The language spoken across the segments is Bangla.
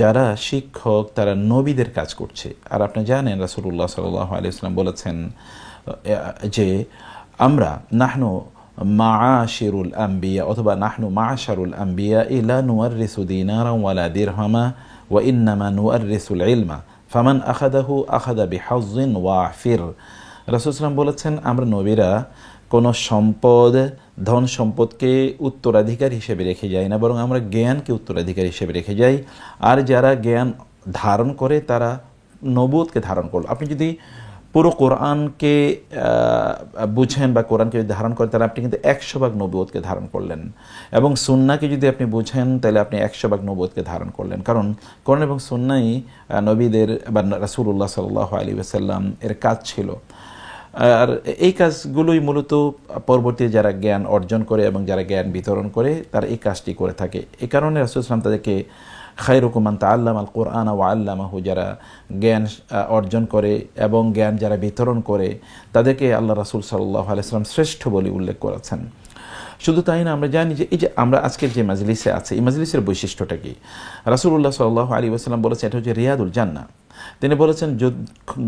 যারা শিক্ষক, তারা নবীদের কাজ করছে। আর আপনি জানেন রাসুল্লাহ সাল্লাহ আলিয়াল্লাম বলেছেন যে আমরা নাহনু মাআশিরুল আম্বিয়া অথবা নাহনু মাআশারুল আম্বিয়া ইলা নুয়াররিসু দিনারা ওয়ালা দিরহামা ওয়া ইন্নামা নুয়াররিসুল ইলমা। ফামান আখাদাহু আখাদা বিহাজ্জিন ওয়াফির। রাসূলুল্লাহ বলেছেন, আমরা নবীরা কোনো সম্পদ, ধন সম্পদকে উত্তরাধিকার হিসেবে রেখে যাই না, বরং আমরা জ্ঞানকে উত্তরাধিকার হিসেবে রেখে যাই। আর যারা জ্ঞান ধারণ করে, তারা নবুদকে ধারণ করল। আপনি যদি পুরো কোরআনকে বুঝেন বা কোরআনকে যদি ধারণ করেন, তাহলে আপনি কিন্তু একশো ভাগ নবুদকে ধারণ করলেন। এবং সুন্নাকে যদি আপনি বুঝেন, তাহলে আপনি একশো ভাগ নবুদকে ধারণ করলেন। কারণ কোরআন এবং সুন্নাই নবীদের বা রাসূলুল্লাহ সাল্লাহ আলী ওসাল্লাম এর কাজ ছিল। আর এই কাজগুলোই মূলত পরবর্তী যারা জ্ঞান অর্জন করে এবং যারা জ্ঞান বিতরণ করে, তারা এই কাজটি করে থাকে। এই কারণে রাসুলাম তাদেরকে খাইরুকুমান তা আল্লাম আল কোরআন ও আল্লামাহু, যারা জ্ঞান অর্জন করে এবং জ্ঞান যারা বিতরণ করে, তাদেরকে আল্লাহ রাসুল সাল্লাহ আলাইসালাম শ্রেষ্ঠ বলে উল্লেখ করেছেন। শুধু তাই না, আমরা জানি যে এই যে আমরা আজকের যে মাজলিসে আছে, এই মাজলিসের বৈশিষ্ট্যটা কি? রাসুল্লাহ সাল্লাহ আলী ওসালাম বলেছেন, এটা হচ্ছে রিয়াদুল জান্না তিনি বলেছেন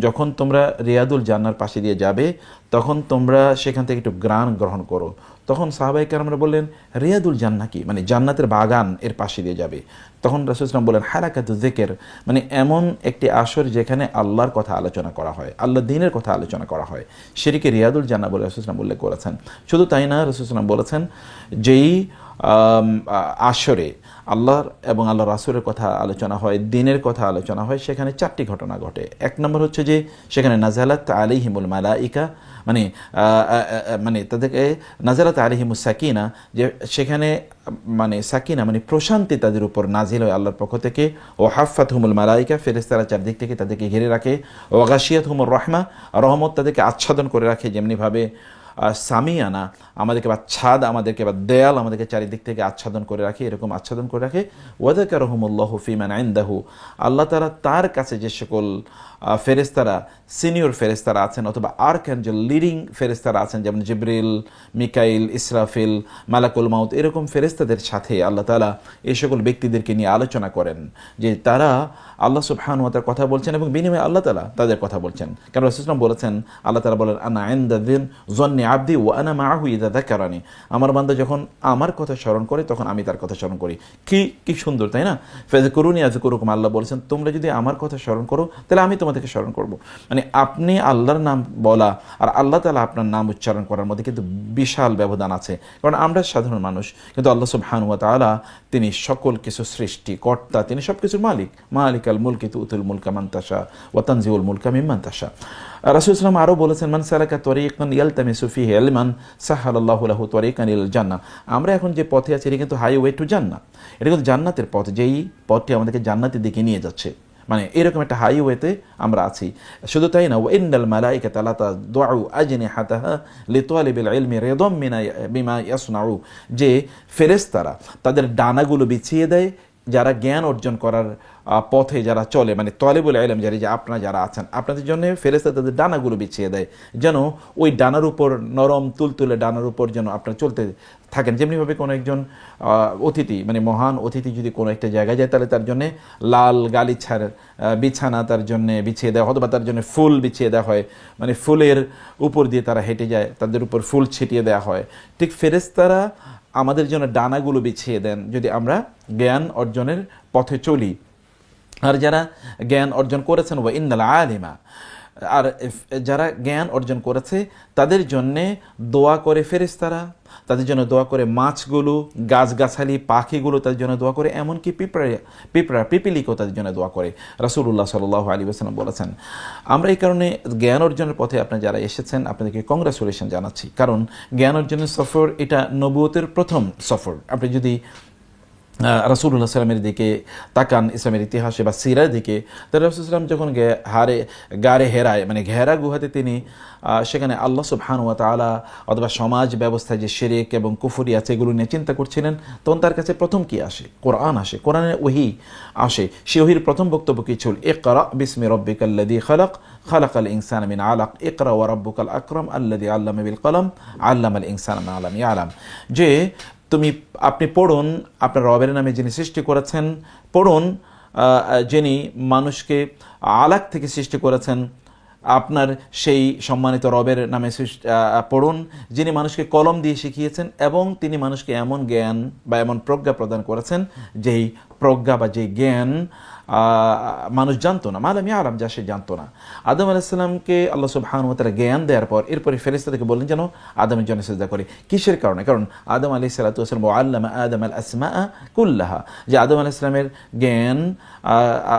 যখন তোমরা রিয়াদুল জান্নার পাশে দিয়ে যাবে, তখন তোমরা সেখান থেকে একটু গ্রান গ্রহণ করো। তখন সাহাবাহিক আমরা বললেন, রিয়াদুল জান্না কি? মানে জান্নাতের বাগান এর পাশে দিয়ে যাবে। তখন রাসুলাম বললেন হারাকাতু জেকের মানে এমন একটি আসর যেখানে আল্লাহর কথা আলোচনা করা হয় আল্লাহ দিনের কথা আলোচনা করা হয়। সেটিকে রিয়াদুল জান্না বলে রাসুলাম উল্লেখ করেছেন শুধু তাই না রাসুলাম বলেছেন, যেই আসরে আল্লাহর এবং আল্লাহ রাসুলের কথা আলোচনা হয়, দিনের কথা আলোচনা হয়, সেখানে চারটি ঘটনা ঘটে। এক নম্বর হচ্ছে যে, সেখানে নাজালাত আলিহিমুল মালাইকা মানে মানে তাদেরকে নাজালাত আলিহিমুল সাকিনা, যে সেখানে মানে সাকিনা মানে প্রশান্তি তাদের উপর নাজিল হয় আল্লাহর পক্ষ থেকে। ও হাফাত হুমুল মালাইকা ফেরেস্তারা চারদিক থেকে তাদেরকে ঘিরে রাখে। ও গাশিয়াত হুমুর রহমা, রহমত তাদেরকে আচ্ছাদন করে রাখে যেমনিভাবে সামিয়ানা আমাদেরকে বা ছাদ, আমাদেরকে বা দেয়াল, আমাদেরকে চারিদিক থেকে আচ্ছাদন করে রাখে, এরকম আচ্ছাদন করে রাখে। ওয়াদাকা রহমুল্লাহ ফিমান আইন্দাহু আল্লাহ তালা তার কাছে যে সকল ফেরেস্তারা সিনিয়র ফেরেস্তারা আছেন অথবা আর্ক অ্যাঞ্জেল লিডিং ফেরেস্তারা আছেন, যেমন জিব্রিল, মিকাইল, ইসরাফিল, মালাকুল মাউত, এরকম ফেরেস্তাদের সাথে আল্লাহ তালা এই সকল ব্যক্তিদেরকে নিয়ে আলোচনা করেন। যে তারা আল্লাহ সুবহান তার কথা বলছেন এবং বিনিময়ে আল্লাহ তালা তাদের কথা বলছেন। কারণ রসুলাম বলেছেন, আল্লাহ তালা বলেন, আনা আইন্দিন জন্নি আব্দি ও আনা মাহু ইদা কারানি আমার বান্দা যখন আমার কথা স্মরণ করে, তখন আমি তার কথা স্মরণ করি। কি কি সুন্দর, তাই না? ফেজ করুনি ইয়াজ করুকুম আল্লাহ বলেছেন, তোমরা যদি আমার কথা স্মরণ করো, তাহলে আমি তোমাদেরকে স্মরণ করব। মানে আপনি আল্লাহর নাম বলা আর আল্লাহ তালা আপনার নাম উচ্চারণ করার মধ্যে কিন্তু বিশাল ব্যবধান আছে। কারণ আমরা সাধারণ মানুষ, কিন্তু আল্লাহ সুবহানুয়া তাআলা তিনি সকল কিছু সৃষ্টি, কর্তা, তিনি সব কিছুর মালিক মালিক আল মুলকি তুতুল মুলকা মান্তাসা ওয়াতানজিউল মুলকা মিম্মান তাসা রাসূল ইসলাম আরও বলেছেন, মান সালাকা তরিকান ইয়ালতামিসু ফিহি ইলমান, সাহালাল্লাহু লাহু তরিকান ইল জান্নাহ। আমরা এখন যে পথে আছি, এটা কিন্তু হাইওয়ে টু জান্নাহ। এটা কিন্তু জান্নাতের পথ, যেই পথটি আমাদেরকে জান্নাতের দিকে নিয়ে যাচ্ছে। মানে এরকম একটা হাইওয়েতে আমরা আছি। শুধু তাই না, ওয়াইন্নাল মালাইকা তালাতা দোয়াউ আজনি হাতাহা লিতোয়ালিবিল ইলমি রেদম মিনা বিমা ইয়াসনাউ। যে ফেরেস্তারা তাদের ডানাগুলো বিছিয়ে দেয়, যারা জ্ঞান অর্জন করার পথে যারা চলে মানে তলেবুল আলম যারা যে আপনারা যারা আছেন, আপনাদের জন্য ফেরেস্তা তাদের ডানাগুলো বিছিয়ে দেয়, যেন ওই ডানার উপর নরম তুলতুলে ডানার উপর যেন আপনারা চলতে থাকেন। যেমনিভাবে কোনো একজন অতিথি মানে মহান অতিথি যদি কোনো একটা জায়গায় যায়, তাহলে তার জন্য লাল গালিছার বিছানা তার জন্য বিছিয়ে দেওয়া অথবা তার জন্য ফুল বিছিয়ে দেওয়া হয়। মানে ফুলের উপর দিয়ে তারা হেঁটে যায়, তাদের উপর ফুল ছিটিয়ে দেওয়া হয়। ঠিক ফেরেস্তারা আমাদের জন্য ডানাগুলো বিছিয়ে দেন, যদি আমরা জ্ঞান অর্জনের পথে চলি। আর যারা জ্ঞান অর্জন করেছেন, ওয়া ইন্নাল আলিমা। আর যারা জ্ঞান অর্জন করেছে, তাদের জন্যে দোয়া করে ফেরেশতারা, তাদের জন্য দোয়া করে মাছগুলো, গাছগাছালি, পাখিগুলো তাদের জন্য দোয়া করে, এমনকি পিঁপড়া পিঁপড়া, পিপিলিকও তাদের জন্য দোয়া করে। রাসূলুল্লাহ সাল্লাহ আলী ওসালাম বলেছেন, আমরা এই কারণে জ্ঞান অর্জনের পথে আপনি যারা এসেছেন, আপনাদেরকে কংগ্রাচুলেশন জানাচ্ছি। কারণ জ্ঞান অর্জনের সফর, এটা নবুয়তের প্রথম সফর। আপনি যদি রাসুল্লাহ সাল্লামের দিকে তাকান ইসলামের ইতিহাসে বা সিরার দিকে, তাহলে রাসুলাম যখন গে- হারে, গারে হেরায় মানে ঘেরা গুহাতে তিনি সেখানে আল্লাহ সুবহান ওয়া তাআলা অথবা সমাজ ব্যবস্থায় যে শেরেক এবং কুফুরি আছে এগুলো নিয়ে চিন্তা করছিলেন, তখন তার কাছে প্রথম কি আসে? কোরআন আসে, কোরআনের ওহি আসে। সে ওহির প্রথম বক্তব্য কি ছিল? ইকরা বিসমি রব্বিকাল্লাযী খালাক, খালাকাল ইনসান মিন আলাক, ইকরা ওয়া রাব্বুকাল আকরাম আল্লাযী আল্লামা বিল কলম, আল্লামাল ইনসান মা লাম ইয়ালাম যে তুমি, আপনি পড়ুন, আপনার রবের নামে যিনি সৃষ্টি করেছেন, পড়ুন যিনি মানুষকে আলাক থেকে সৃষ্টি করেছেন, আপনার সেই সম্মানিত রবের নামে পড়ুন, যিনি মানুষকে কলম দিয়ে শিখিয়েছেন এবং তিনি মানুষকে এমন জ্ঞান বা এমন প্রজ্ঞা প্রদান করেছেন, যেই প্রজ্ঞা বা যেই জ্ঞান মানুষ জানতো না। মালামি আরাম যা সে জানতো না। আদম আলাইসাল্লামকে আল্লাহ সুবহান তারা জ্ঞান দেওয়ার পর এরপরে ফেরেস্তাদেরকে বললেন যেন আদমের জন্য সেজদা করে। কিসের কারণে? কারণ আদম আলি সালাতাম ও আল্লামা আদম আল আসমা কুল্লাহা। যে আদম আলাহ ইসলামের জ্ঞান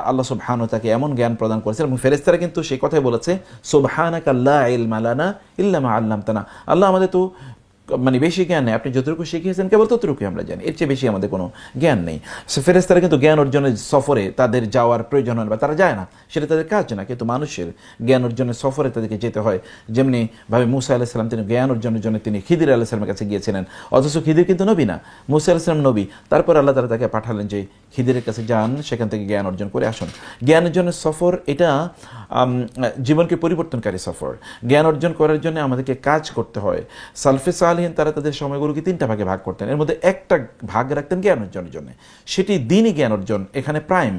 আল্লাহ সুবহান তাকে এমন জ্ঞান প্রদান করেছে এবং ফেরেস্তারা কিন্তু সেই কথাই বলেছে সুবহানাক আল্লাহ ইলমালানা ইল্লামা আল্লাম তানা আল্লাহ আমাদের তো মানে বেশি জ্ঞান নেই। আপনি যতটুকু শিখিয়েছেন, কেবল ততটুকুই আমরা জানি। এর চেয়ে বেশি আমাদের কোনো জ্ঞান নেই। ফেরেস্তারা কিন্তু জ্ঞান অর্জনের সফরে তাদের যাওয়ার প্রয়োজন হয় বা তারা যায় না। সেটা তাদের কাজ না, কিন্তু মানুষের জ্ঞান অর্জনের সফরে তাদেরকে যেতে হয়। যেমনি ভাবে মুসা আলাহিসাল্লাম তিনি জ্ঞান অর্জনের জন্য তিনি খিদির আল্লাহ আলাহিসাল্লামের কাছে গিয়েছিলেন। অথচ খিদির কিন্তু নবী না। মুসা আলাহিসাল্লাম নবী। তারপর আল্লাহ তারা তাকে পাঠালেন যে, খিদিরের কাছে যান, সেখান থেকে জ্ঞান অর্জন করে আসুন। জ্ঞান অর্জনের সফর এটা জীবনকে পরিবর্তনকারী সফর। জ্ঞান অর্জন করার জন্য আমাদেরকে কাজ করতে হয়। সালফে সালহীন তারা তাদের সময়গুলোকে তিনটা ভাগে ভাগ করতেন। এর মধ্যে একটা ভাগ রাখতেন জ্ঞান অর্জনের জন্য। সেটি দিনই জ্ঞান অর্জন এখানে প্রাইম।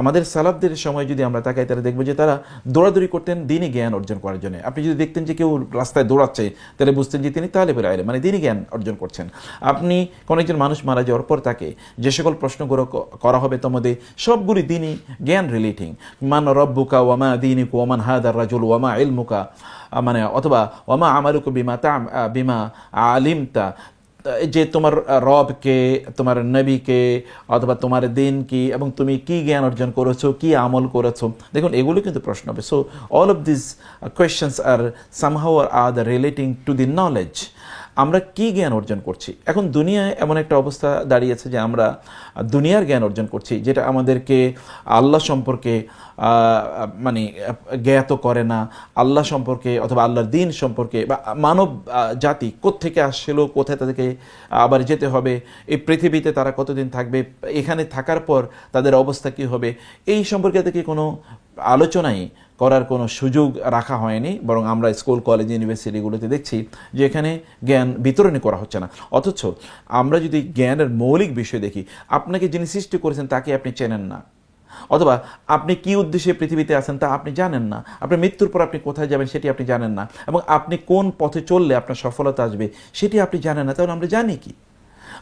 আমাদের সালাফদের সময় যদি আমরা তাকাই তাহলে দেখব যে তারা দৌড়াদৌড়ি করতেন দিনই জ্ঞান অর্জন করার জন্য। আপনি যদি দেখতেন যে কেউ রাস্তায় দৌড়াচ্ছে তাহলে বুঝতেন যে তিনি তাহলে বেরো মানে দিনই জ্ঞান অর্জন করছেন। আপনি কোনো একজন মানুষ মারা যাওয়ার পর তাকে যে সকল প্রশ্নগুলো করা হবে তোমাদের সবগুলি দিনই জ্ঞান রিলেটিং। মান রব্বুকা ওয়ামা দিনিক ওয়ামান হাদার রাজুল ওয়ামা ইলমুকা আহ, মানে অথবা ওয়ামা আমালুক বিমা তা বিমা আলিমতা, যে তোমার রবকে, তোমার নবীকে, অথবা তোমার দিন কি এবং তুমি কি জ্ঞান অর্জন করেছ, কি আমল করেছ। দেখুন, এগুলো কিন্তু প্রশ্ন হবে। So all of this questions are somehow are the relating to the knowledge আমরা কি জ্ঞান অর্জন করছি? এখন দুনিয়ায় এমন একটা অবস্থা দাঁড়িয়েছে যে আমরা দুনিয়ার জ্ঞান অর্জন করছি, যেটা আমাদেরকে আল্লাহ সম্পর্কে মানে জ্ঞাত করে না। আল্লাহ সম্পর্কে অথবা আল্লাহর দিন সম্পর্কে বা মানব জাতি কোত্থেকে আসছিল কোথায় তাদেরকে আবার যেতে হবে, এই পৃথিবীতে তারা কতদিন থাকবে, এখানে থাকার পর তাদের অবস্থা কি হবে, এই সম্পর্কে তাদেরকে কোনো আলোচনাই করার কোনো সুযোগ রাখা হয়নি, বরং আমরা স্কুল, কলেজ, ইউনিভার্সিটিগুলোতে দেখছি যে এখানে জ্ঞান বিতরণই করা হচ্ছে না। অথচ আমরা যদি জ্ঞানের মৌলিক বিষয় দেখি, আপনাকে যিনি সৃষ্টি করেছেন তাকে আপনি চেনেন না। অথবা আপনি কি উদ্দেশ্যে পৃথিবীতে আছেন তা আপনি জানেন না। আপনার মৃত্যুর পর আপনি কোথায় যাবেন সেটি আপনি জানেন না। এবং আপনি কোন পথে চললে আপনার সফলতা আসবে সেটি আপনি জানেন না, তাহলে আমরা জানি কি?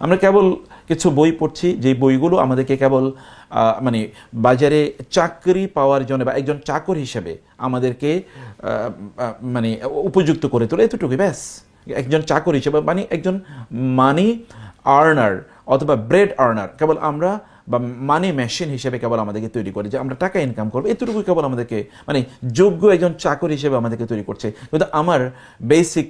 আমরা কেবল কিছু বই পড়ছি যে বইগুলো আমাদেরকে কেবল মানে বাজারে চাকরি পাওয়ার জন্য বা একজন চাকর হিসেবে আমাদেরকে মানে উপযুক্ত করে তোলে এতটুকুই, ব্যাস। একজন চাকর হিসেবে মানে একজন মানি আর্নার অথবা ব্রেড আর্নার কেবল আমরা বা মানি মেশিন হিসেবে কেবল আমাদেরকে তৈরি করে, যে আমরা টাকা ইনকাম করব এতটুকু কেবল আমাদেরকে মানে যোগ্য একজন চাকর হিসেবে আমাদেরকে তৈরি করছে। কিন্তু আমার বেসিক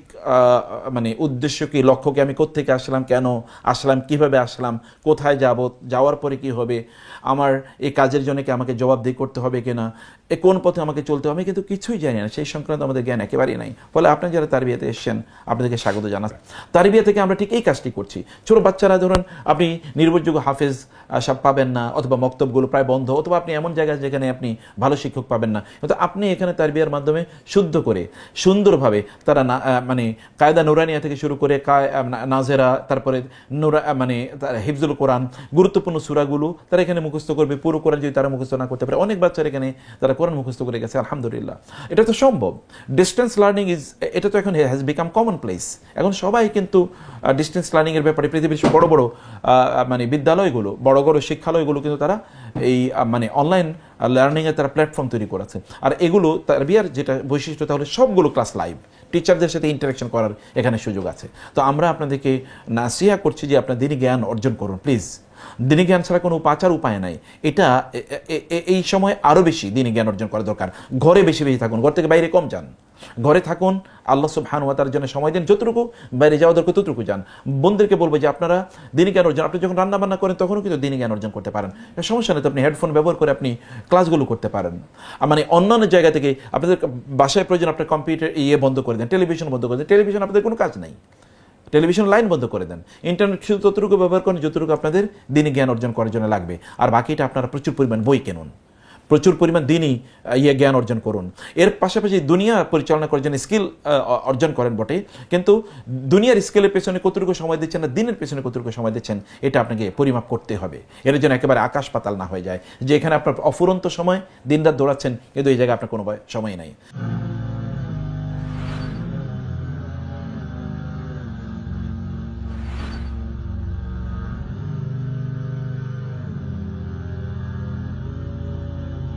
মানে উদ্দেশ্য কি, লক্ষ্য কি, আমি কোত্থেকে আসলাম, কেন আসলাম, কীভাবে আসলাম, কোথায় যাব, যাওয়ার পরে কি হবে, আমার এই কাজের জন্য কি আমাকে জবাবদিহি করতে হবে কিনা, এ কোন পথে আমাকে চলতে হবে কিন্তু কিছুই জানি না, সেই সংক্রান্ত আমাদের জ্ঞান একেবারেই নাই। ফলে আপনারা যারা তার বিয়েতে এসছেন, আপনাদেরকে স্বাগত জানা তার বিয়ে থেকে আমরা ঠিক এই কাজটি করছি। ছোট বাচ্চারা, ধরুন, আপনি নির্ভরযোগ্য হাফেজ সব পাবেন না, অথবা মক্তবগুলো প্রায় বন্ধ, অথবা আপনি এমন জায়গায় যেখানে আপনি ভালো শিক্ষক পাবেন না। কিন্তু আপনি এখানে তার বিয়ের মাধ্যমে শুদ্ধ করে, সুন্দরভাবে তারা মানে কায়দা নুরানিয়া থেকে শুরু করে নাজেরা, তারপরে নুরা মানে হিফজুল কোরআন, গুরুত্বপূর্ণ সুরাগুলো তারা এখানে মুখস্থ করবে, পুরো কোরআন যদি তারা মুখস্থ না করতে পারে। অনেক বাচ্চারা এখানে তারা কোরআন মুখস্থ করে গেছে, আলহামদুলিল্লাহ। এটা তো সম্ভব। ডিস্টেন্স লার্নিং ইজ এটা তো এখন হ্যাজ বিকাম কমন প্লেস এখন সবাই কিন্তু ডিস্টেন্স লার্নিং এর ব্যাপারে পৃথিবীর বড় বড় মানে বিদ্যালয়গুলো, বড় বড় শিক্ষালয়গুলো কিন্তু তারা এই মানে অনলাইন লার্নিং এর তারা প্ল্যাটফর্ম তৈরি করেছে। আর এগুলো তার বিয়ার যেটা বৈশিষ্ট্য তাহলে সবগুলো ক্লাস লাইভ টিচারদের সাথে ইন্টারাকশন করার এখানে সুযোগ আছে। তো আমরা আপনাদেরকে নাসিহা করছি যে আপনার দিনই জ্ঞান অর্জন করুন প্লিজ দিনী জ্ঞান ছাড়া কোনো পাচার উপায় নাই। এটা এই সময় আরও বেশি দিনী জ্ঞান অর্জন করা দরকার। ঘরে বেশি বেশি থাকুন। ঘর থেকে বাইরে কম যান। ঘরে থাকুন, আল্লাহ সুবহান ওয়া তার জন্য সময় দিন, যতটুকু, বাইরে যাওয়া দরকার ততটুকু যান। বোনদেরকে বলব যে আপনারা দিনী জ্ঞান অর্জন, আপনি যখন রান্না বান্না করেন তখনও কিন্তু দিনী জ্ঞান অর্জন করতে পারেন। সমস্যা নেই তো, আপনি হেডফোন ব্যবহার করে আপনি ক্লাসগুলো করতে পারেন। মানে অন্যান্য জায়গা থেকে আপনাদের বাসায় প্রয়োজন আপনার কম্পিউটার ইয়ে বন্ধ করে দেন টেলিভিশন বন্ধ করে দেন। টেলিভিশন আপনাদের কোনো কাজ নাই। টেলিভিশন লাইন বন্ধ করে দেন। ইন্টারনেট শুধু ততটুকু ব্যবহার করেন যতটুকু আপনাদের দিনে জ্ঞান অর্জন করার জন্য লাগবে। আর বাকিটা আপনারা প্রচুর পরিমাণ বই কিনুন। প্রচুর পরিমাণ দিনই ইয়ে জ্ঞান অর্জন করুন। এর পাশাপাশি দুনিয়া পরিচালনা করার জন্য স্কিল অর্জন করেন বটে কিন্তু দুনিয়ার স্কিলের পেছনে কতটুকু সময় দিচ্ছেন না, দিনের পেছনে কতটুকু সময় দিচ্ছেন, এটা আপনাকে পরিমাপ করতে হবে। এর জন্য একেবারে আকাশ পাতাল না হয়ে যায়। যে এখানে আপনার অফুরন্ত সময় দিনরাত দৌড়াচ্ছেন, কিন্তু এই জায়গায় আপনার কোনো সময় নাই।